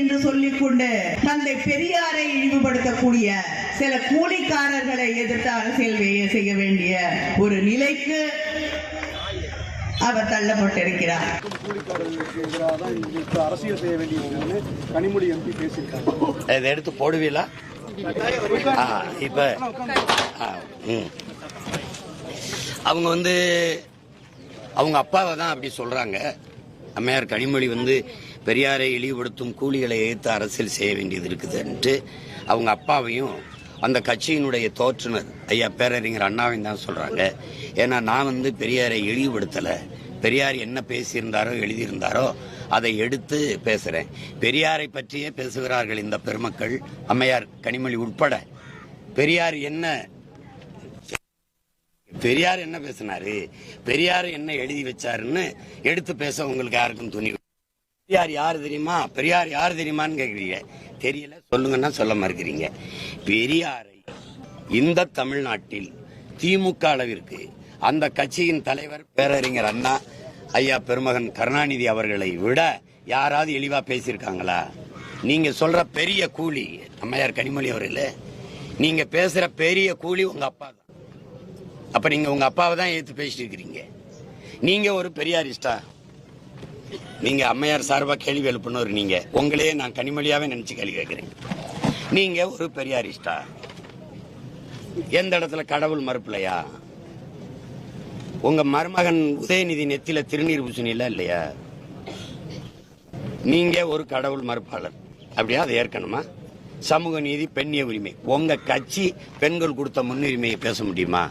என்று சொல்லிக்கொண்டு தந்தை பெரியாரை இழிவுபடுத்தக்கூடிய சில கூலிக்காரர்களை எதிர்த்து அரசியல் செய்ய வேண்டிய ஒரு நிலைக்கு அவர் தள்ளப்பட்டிருக்கிறார். அரசியல் செய்ய வேண்டியதுன்னு கனிமொழி எம்பி பேசியிருக்காங்க இதை எடுத்து போடுவீங்களா? இப்போ அவங்க வந்து அவங்க அப்பாவை தான் அப்படி சொல்கிறாங்க அம்மையார் கனிமொழி வந்து பெரியாரை இழிவுபடுத்தும் கூலிகளை எதிர்த்து அரசியல் செய்ய வேண்டியது இருக்குதுன்ட்டு அவங்க அப்பாவையும் அந்த கட்சியினுடைய தோற்றுனர் ஐயா பேரறிஞர் அண்ணாவையும் தான் சொல்கிறாங்க ஏன்னா நான் வந்து பெரியாரை இழிவுபடுத்தலை. பெரியார் என்ன பேசியிருந்தாரோ எழுதியிருந்தாரோ அதை எடுத்து பேசுகிறேன் பெரியாரை பற்றியே பேசுகிறார்கள் இந்த பெருமக்கள் அம்மையார் கனிமொழி உட்பட. பெரியார் என்ன பெரியார் என்ன பேசினாரு? பெரியார் என்ன எழுதி வச்சாருன்னு எடுத்து பேச உங்களுக்கு யாருக்கும் துணி பெரியார் யார் தெரியுமா? பெரியார் யார் தெரியுமான்னு கேக்குறீங்க. தெரியல சொல்லுங்கன்னா சொல்ல மறுக்கிறீங்க. பெரியாரை இந்த தமிழ்நாட்டில் திமுக அளவிற்கு அந்த கட்சியின் தலைவர் பேரறிஞர் அண்ணா ஐயா பெருமகன் கருணாநிதி அவர்களை விட யாராவது எளிவா பேசியிருக்காங்களா? நீங்க சொல்ற பெரிய கூலி அம்மையார் கனிமொழி அவர்களே நீங்க பேசுற பெரிய கூலி உங்க அப்பா தான். அப்ப நீங்க உங்க அப்பாவை தான் ஏத்து பேசிட்டு இருக்கிறீங்க. நீங்க ஒரு பெரியாரிஸ்டா? நீங்க அம்மையார் சார்பா கேள்வி எழுப்பினவர் நீங்க. உங்களையே நான் கனிமொழியாவே நினைச்சு கேள்வி கேட்கிறேன். நீங்க ஒரு பெரியாரிஸ்டா எந்த இடத்துல கடவுள் மறுப்பில்லையா? உங்க மருமகன் உதயநிதி நெத்தில திருநீர் பூசணியில இல்லையா? நீங்க ஒரு கடவுள் மறுப்பாளர். அப்படியா? அதை ஏற்கனமா சமூக நீதி பெண்ணிய உரிமை. உங்க கட்சி பெண்கள் கொடுத்த முன்னுரிமையை பேச முடியுமா?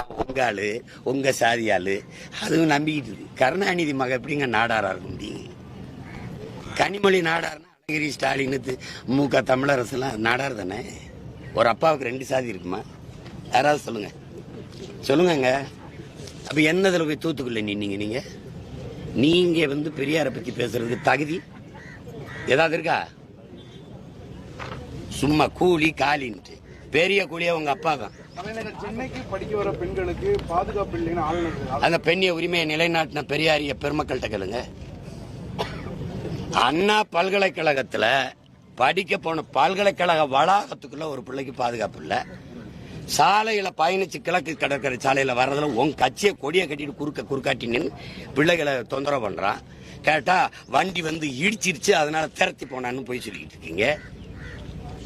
நான் உங்க ஆளு உங்க சாதி ஆளு அதுவும் நம்பிக்கிட்டு இருக்கு. கருணாநிதி மக எப்படிங்க நாடாரா இருக்க முடியும்? கனிமொழி நாடார்னா அழகிரி ஸ்டாலின் மு க தமிழரசுலாம் நாடார் தானே? ஒரு அப்பாவுக்கு ரெண்டு சாதி இருக்குமா? யாராவது சொல்லுங்க. சொல்லுங்கங்க. அப்போ என்னதில் போய் தூத்துக்குள்ள நின்னீங்க நீங்கள் நீங்கள் வந்து பெரியாரை பற்றி பேசுறதுக்கு தகுதி ஏதாவது இருக்கா? சும்மா கூலி காலின்ட்டு. பெரிய கூலியே உங்கள் அப்பா தான். சென்னைக்கு படிக்க வர பெண்களுக்கு பாதுகாப்பு இல்லைன்னு ஆளுநர் அந்த பெண்ணிய உரிமையை நிலைநாட்டின பெரியாரிய பெருமக்கள்கிட்ட கேளுங்க. அண்ணா பல்கலைக்கழகத்துல படிக்க போன பல்கலைக்கழக வளாகத்துக்குள்ள ஒரு பிள்ளைக்கு பாதுகாப்பு இல்ல. சாலையில பயணிச்சு கிழக்கு கடற்கரை சாலையில வர்றதுல உன் கட்சியை கொடியை கட்டிட்டு குறுக்க குறுக்காட்டி நின்று பிள்ளைகளை தொந்தரவு பண்றான். கேட்டா வண்டி வந்து இடிச்சிருச்சு அதனால திரத்தி போனான்னு போய் சொல்லிக்கிட்டு இருக்கீங்க.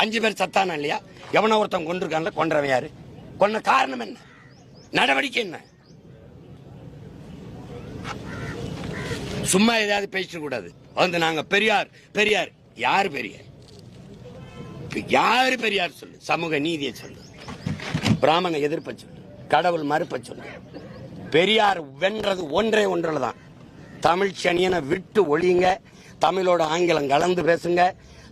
அஞ்சு பேர் சத்தானா இல்லையா? எவனோ ஒருத்தன் கொண்டிருக்கான்ல கொன்றவன் யாரு? கொன்ன காரணம் என்ன? நடவடிக்கை என்ன? சும்மா ஏதாவது பேசிட கூடாது. வந்து நாங்க பெரியார் பெரியார். யாரு பெரியார்? யாரு பெரியார் சொல்லு? சமூக நீதியை சொல்லு. பிராமண எதிர்ப்பை சொல்லு. கடவுள் மறுப்பை சொல்லு. பெரியார் வென்றது ஒன்றே ஒன்றில் தான் தமிழ் சனியனை விட்டு ஒழியுங்க. தமிழோட ஆங்கிலம் கலந்து பேசுங்க.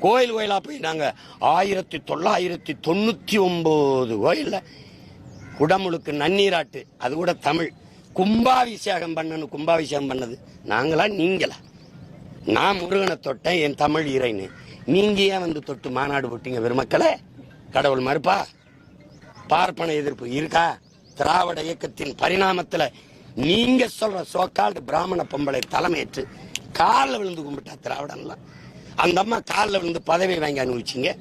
கோயில் கோயிலாக போய் நாங்கள் ஆயிரத்தி தொள்ளாயிரத்தி தொண்ணூற்றி ஒம்பது கோயிலில் குடமுழுக்கு நன்னீராட்டு அது கூட தமிழ். கும்பாபிஷேகம் பண்ணணும் கும்பாபிஷேகம் பண்ணது. நாங்களா நீங்களா? நான் முருகனை தொட்டேன் என் தமிழ் இறைன்னு. நீங்க ஏன் வந்து தொட்டு மாநாடு போட்டீங்க பெருமக்களே? கடவுள் மறுப்பா? பார்ப்பன எதிர்ப்பு இருக்கா? திராவிட இயக்கத்தின் பரிணாமத்தில் நீங்கள் சொல்கிற சோக்கால்டு பிராமண பொம்பளை தலைமையேற்று காலில் விழுந்து கும்பிட்டா திராவிடம்லாம் அந்த அம்மா காலில் விழுந்து பதவி வாங்கி அனுபவிச்சிங்க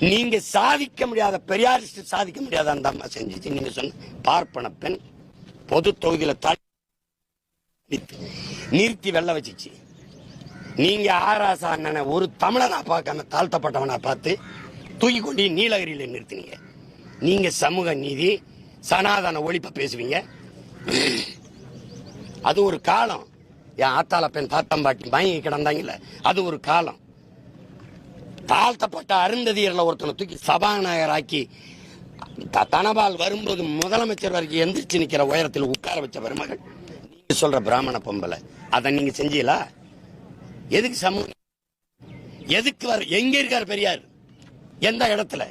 நீங்க சாதிக்க முடியாத பெரியாரிஸ்ட் சாதிக்க முடியாத அந்த அம்மா செஞ்சுச்சு. நீங்க சொன்ன பார்ப்பன பெண் பொது தொகுதியில தா- நிறுத்தி வெள்ள வச்சுச்சு. நீங்க ஆராசா அண்ணனை ஒரு தமிழனா பார்க்காம தாழ்த்தப்பட்டவனா பார்த்து தூக்கி கொண்டு நீலகிரியில் நிறுத்தினீங்க. நீங்க சமூக நீதி சனாதன ஒழிப்பை பேசுவீங்க. அது ஒரு காலம். என் ஆத்தால பெண் தாத்தம்பாட்டி மயங்கி கிடந்தாங்கல்ல அது ஒரு காலம். தாழ்த்தப்பட்ட அருந்ததியர்ல ஒருத்தனை தூக்கி சபாநாயகராக்கி த- தனபால் வரும்போது முதலமைச்சர் வரைக்கும் எந்திரிச்சு நிக்கிற உயரத்தில் உட்கார வச்ச பெருமகள் நீங்க சொல்ற பிராமண பொம்பளை அதை நீங்க செஞ்சீங்களா? எதுக்கு சமூகம் எதுக்கு வர எங்க இருக்கார் பெரியார்? எந்த இடத்துல?